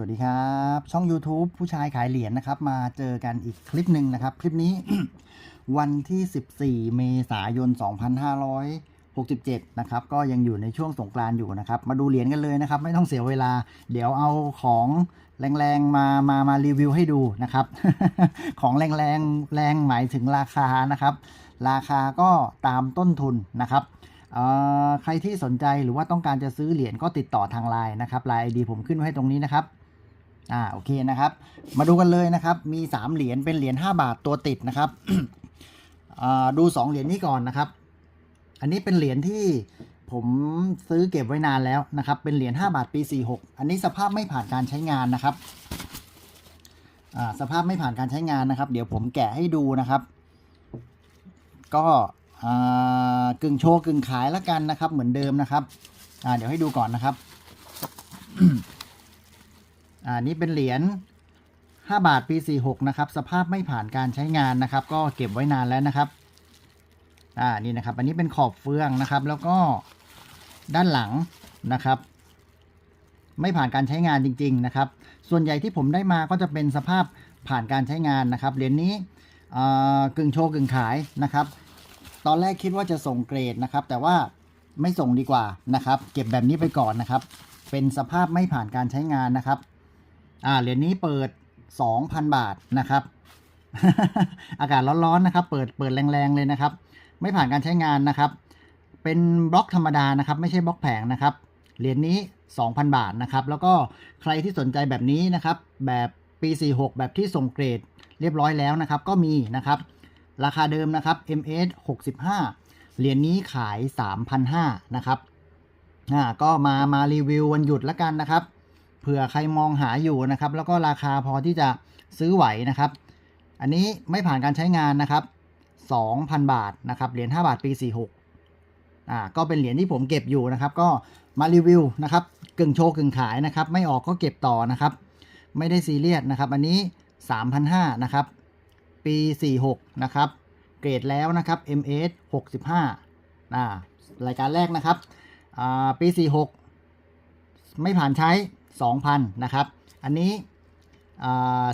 สวัสดีครับ ช่อง YouTube ผู้ชายขายเหรียญนะครับ มาเจอกันอีกคลิปหนึ่งนะครับ คลิปนี้ วันที่ 14 เมษายน 2567 นะครับ ก็ยังอยู่ในช่วงสงกรานต์อยู่นะครับ มาดูเหรียญกันเลยนะครับ ไม่ต้องเสียเวลา เดี๋ยวเอาของแรงๆมามามารีวิวให้ดูนะครับ ของแรงแรงๆแรงหมายถึงราคานะครับ ราคาก็ตามต้นทุนนะครับเอ่อใครที่สนใจหรือว่าต้องการจะซื้อเหรียญก็ติดต่อทางไลน์นะครับไลน์ไอดีผมขึ้นไว้ให้ตรงนี้นะครับ อ่าโอเคนะครับ มาดูกันเลยนะครับ มี3เหรียญเป็นเหรียญ5บาทตัวติดนะครับอ่าดู2เหรียญนี้ก่อนนะครับ อันนี้เป็นเหรียญที่ผมซื้อเก็บไว้นานแล้วนะครับ เป็นเหรียญ5บาทปี 46 อันนี้สภาพไม่ผ่านการใช้งานนะครับอ่าสภาพไม่ผ่านการใช้งานนะครับ เดี๋ยวผมแกะให้ดูนะครับ ก็อ่ากึ่งโชว์กึ่งขายแล้วกันนะครับ เหมือนเดิมนะครับอ่าเดี๋ยวให้ดูก่อนนะครับ อ่านี่เป็นเหรียญ5บาทปี 46 นะครับ สภาพไม่ผ่านการใช้งานนะครับ ก็เก็บไว้นานแล้วนะครับอ่านี่นะครับ อันนี้เป็นขอบเฟืองนะครับ แล้วก็ด้านหลังนะครับ ไม่ผ่านการใช้งานจริง ๆ นะครับ ส่วนใหญ่ที่ผมได้มาก็จะเป็นสภาพผ่านการใช้งานนะครับ เหรียญนี้กึ่งโชว์กึ่งขายนะครับ ตอนแรกคิดว่าจะส่งเกรดนะครับ แต่ว่าไม่ส่งดีกว่านะครับ เก็บแบบนี้ไปก่อนนะครับ เป็นสภาพไม่ผ่านการใช้งานนะครับ อ่าเหรียญนี้เปิด 2,000 บาทนะครับ อากาศร้อนๆนะครับ เปิดเปิดแรงๆเลยนะครับ ไม่ผ่านการใช้งานนะครับ เป็นบล็อกธรรมดานะครับ ไม่ใช่บล็อกแผงนะครับเหรียญนี้ 2,000 บาทนะครับ แล้วก็ใครที่สนใจแบบนี้นะครับ แบบปี 46 แบบที่ส่งเกรดเรียบร้อยแล้วนะครับ ก็มีนะครับ ราคาเดิมนะครับ MS 65 เหรียญนี้ขาย 3,500นะครับอ่าก็มามารีวิววันหยุดล้วกันนะครับ ผื่อใครมองหาอยู่นะครับ แล้วก็ราคาพอที่จะซื้อไหวนะครับ อันนี้ไม่ผ่านการใช้งานนะครับ 2,000 บาทนะครับเหรียญ5บาทปี 46อ่าก็เป็นเหรียญที่ผมเก็บอยู่นะครับ ก็มารีวิวนะครับกึ่งโชว์กึ่งขายนะครับ ไม่ออกก็เก็บต่อนะครับ ไม่ได้ซีเรียสนะครับ อันนี้ 3,500นะครับ ปี 46 นะครับ เกรดแล้วนะครับ MS 65อ่ารายการแรกนะครับอ่าปี 46 ไม่ผ่านใช้ 2,000นะครับ อันนี้อ่า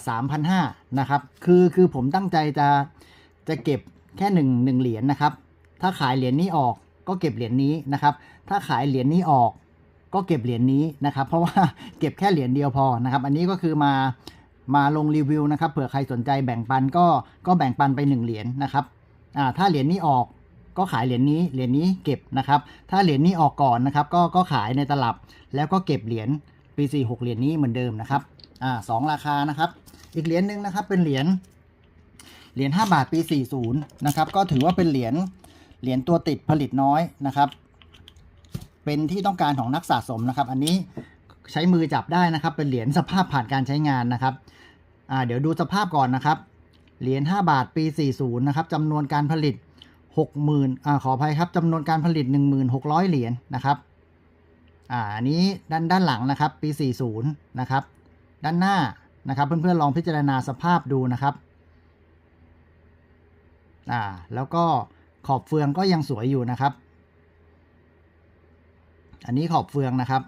3,500นะครับ คือคือผมตั้งใจจะจะเก็บแค่1 1เหรียญนะครับ ถ้าขายเหรียญนี้ออกก็เก็บเหรียญนี้นะครับ ถ้าขายเหรียญนี้ออกก็เก็บเหรียญนี้นะครับ เพราะว่าเก็บแค่เหรียญเดียวพอนะครับ อันนี้ก็คือมามาลงรีวิวนะครับ เผื่อใครสนใจแบ่งปันก็ก็แบ่งปันไป 1 เหรียญนะครับ อ่า ถ้าเหรียญนี้ออกก็ขายเหรียญนี้ เหรียญนี้เก็บนะครับ ถ้าเหรียญนี้ออกก่อนนะครับ ก็ก็ขายในตลับแล้วก็เก็บเหรียญ ปี46เหรียญนี้เหมือนเดิมนะครับอ่าสองราคานะครับ อีกเหรียญหนึ่งนะครับเป็นเหรียญเหรียญ5บาทปี 40 นะครับ ก็ถือว่าเป็นเหรียญเหรียญตัวติดผลิตน้อยนะครับ เป็นที่ต้องการของนักสะสมนะครับ อันนี้ใช้มือจับได้นะครับ เป็นเหรียญสภาพผ่านการใช้งานนะครับอ่าเดี๋ยวดูสภาพก่อนนะครับ เหรียญ5บาทปี 40 นะครับจำนวนการผลิต 60,000อ่าขออภัยครับจำนวนการผลิต 1,600 เหรียญนะครับ อ่าอันนี้ด้านด้านหลังนะครับ ปี 40 นะครับ ด้านหน้านะครับ เพื่อนๆลองพิจารณาสภาพดูนะครับอ่าแล้วก็ขอบเฟืองก็ยังสวยอยู่นะครับ อันนี้ขอบเฟืองนะครับ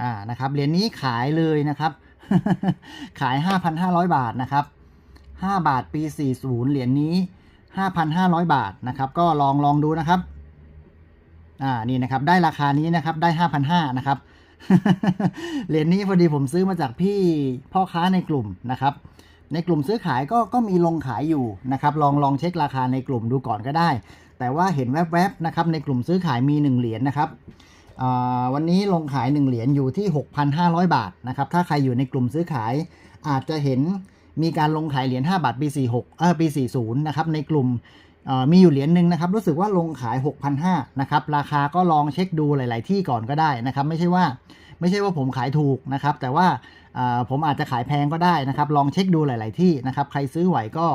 อ่า นะครับ เหรียญนี้ขายเลยนะครับ ขาย 5,500 บาทนะครับ 5 บาทปี 40 เหรียญนี้ 5,500 บาทนะครับ ก็ลองลองดูนะครับอ่านี่นะครับได้ราคานี้นะครับได้ 5,500นะครับเหรียญนี้พอดีผมซื้อมาจากพี่พ่อค้าในกลุ่มนะครับ ในกลุ่มซื้อขายก็ก็มีลงขายอยู่นะครับ ลองลองเช็คราคาในกลุ่มดูก่อนก็ได้ แต่ว่าเห็นแวบๆนะครับ ในกลุ่มซื้อขายมี 1 เหรียญนะครับวันนี้ลงขาย 1 เหรียญอยู่ที่ 6,500 บาทนะครับ ถ้าใครอยู่ในกลุ่มซื้อขายอาจจะเห็น มีการลงขายเหรียญ5บาทปี 46เออปี 40 นะครับ ในกลุ่มมีอยู่เหรียญหนึ่งนะครับ รู้สึกว่าลงขาย 6,500นะครับ ราคาก็ลองเช็คดูหลาย ๆ ที่ก่อนก็ได้นะครับ ไม่ใช่ว่าไม่ใช่ว่าผมขายถูกนะครับ แต่ว่าผมอาจจะขายแพงก็ได้นะครับ ลองเช็คดูหลาย ๆ ที่นะครับ ใครซื้อไหวก็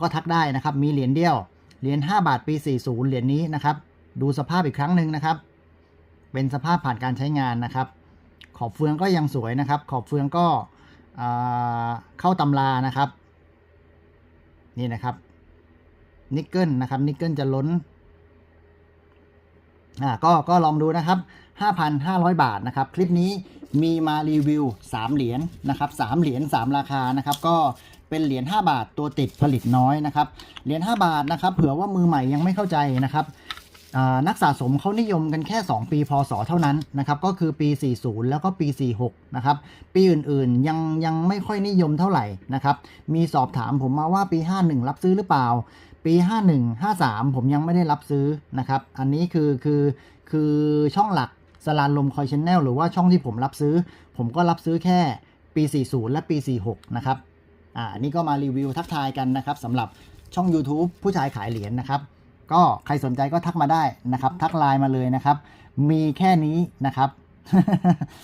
ก็ทักได้นะครับ มีเหรียญเดียว เหรียญ5บาทปี 40 เหรียญนี้นะครับ ดูสภาพอีกครั้งหนึ่งนะครับ เป็นสภาพผ่านการใช้งานนะครับ ขอบเฟืองก็ยังสวยนะครับ ขอบเฟืองก็ เข้าตำรานะครับ นี่นะครับนิกเกิลนะครับนิกเกิลจะล้นอ่าก็ก็ลองดูนะครับ 5,500 บาทนะครับ คลิปนี้มีมารีวิว 3 เหรียญนะครับ3เหรียญ3 ราคานะครับ ก็เป็นเหรียญ5บาทตัวติดผลิตน้อยนะครับเหรียญ5บาทนะครับ เผื่อว่ามือใหม่ยังไม่เข้าใจนะครับ นักสะสมเขานิยมกันแค่ 2 ปีพศเท่านั้นนะครับก็คือปี 40 แล้วก็ปี 46 นะครับ ปีอื่นๆยังยังไม่ค่อยนิยมเท่าไหร่นะครับ มีสอบถามผมมาว่าปี 51 รับซื้อหรือเปล่า ปี 51 53 ผมยังไม่ได้รับซื้อนะครับ อันนี้คือคือคือช่องหลักสลานลมคอยชแนลหรือว่าช่องที่ผมรับซื้อ ผมก็รับซื้อแค่ปี 40 และปี 46 นะครับอ่านี้ก็มารีวิวทักทายกันนะครับสำหรับช่อง YouTube ผู้ชายขายเหรียญนะครับ ก็ใครสนใจก็ทักมาได้นะครับ ทักไลน์มาเลยนะครับ มีแค่นี้นะครับ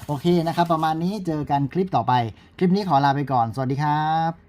โอเคนะครับ ประมาณนี้เจอกันคลิปต่อไป คลิปนี้ขอลาไปก่อน สวัสดีครับ